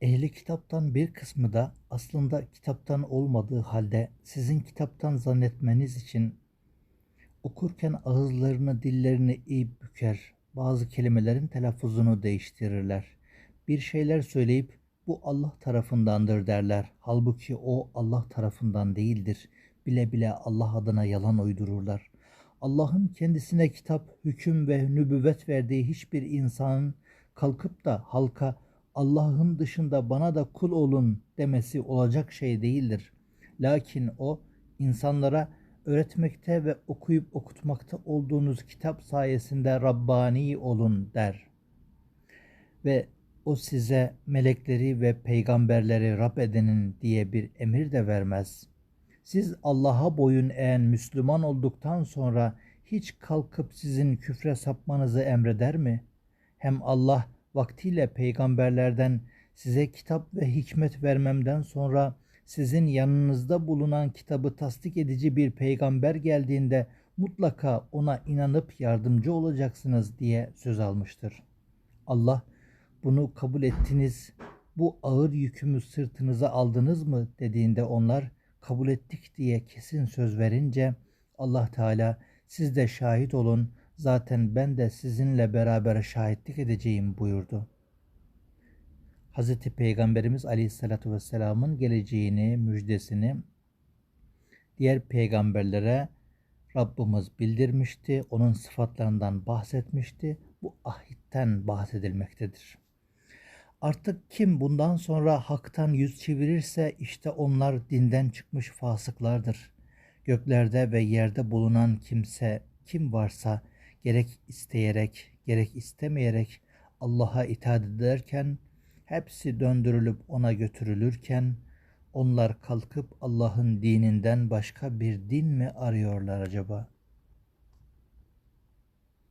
Ehli kitaptan bir kısmı da aslında kitaptan olmadığı halde sizin kitaptan zannetmeniz için okurken ağızlarını dillerini eğip büker, bazı kelimelerin telaffuzunu değiştirirler. Bir şeyler söyleyip bu Allah tarafındandır derler. Halbuki o Allah tarafından değildir. Bile bile Allah adına yalan uydururlar. Allah'ın kendisine kitap, hüküm ve nübüvvet verdiği hiçbir insanın kalkıp da halka Allah'ın dışında bana da kul olun demesi olacak şey değildir. Lakin o insanlara öğretmekte ve okuyup okutmakta olduğunuz kitap sayesinde Rabbani olun der. Ve o size melekleri ve peygamberleri Rab edinin diye bir emir de vermez. Siz Allah'a boyun eğen Müslüman olduktan sonra hiç kalkıp sizin küfre sapmanızı emreder mi? Hem Allah vaktiyle peygamberlerden size kitap ve hikmet vermemden sonra sizin yanınızda bulunan kitabı tasdik edici bir peygamber geldiğinde mutlaka ona inanıp yardımcı olacaksınız diye söz almıştır. Allah bunu kabul ettiniz, bu ağır yükümü sırtınıza aldınız mı dediğinde onlar kabul ettik diye kesin söz verince Allah Teala siz de şahit olun zaten ben de sizinle beraber şahitlik edeceğim buyurdu. Hz. Peygamberimiz Aleyhisselatü Vesselam'ın geleceğini, müjdesini diğer peygamberlere Rabbimiz bildirmişti. Onun sıfatlarından bahsetmişti. Bu ahitten bahsedilmektedir. Artık kim bundan sonra haktan yüz çevirirse işte onlar dinden çıkmış fasıklardır. Göklerde ve yerde bulunan kimse kim varsa gerek isteyerek gerek istemeyerek Allah'a itaat ederken hepsi döndürülüp ona götürülürken onlar kalkıp Allah'ın dininden başka bir din mi arıyorlar acaba?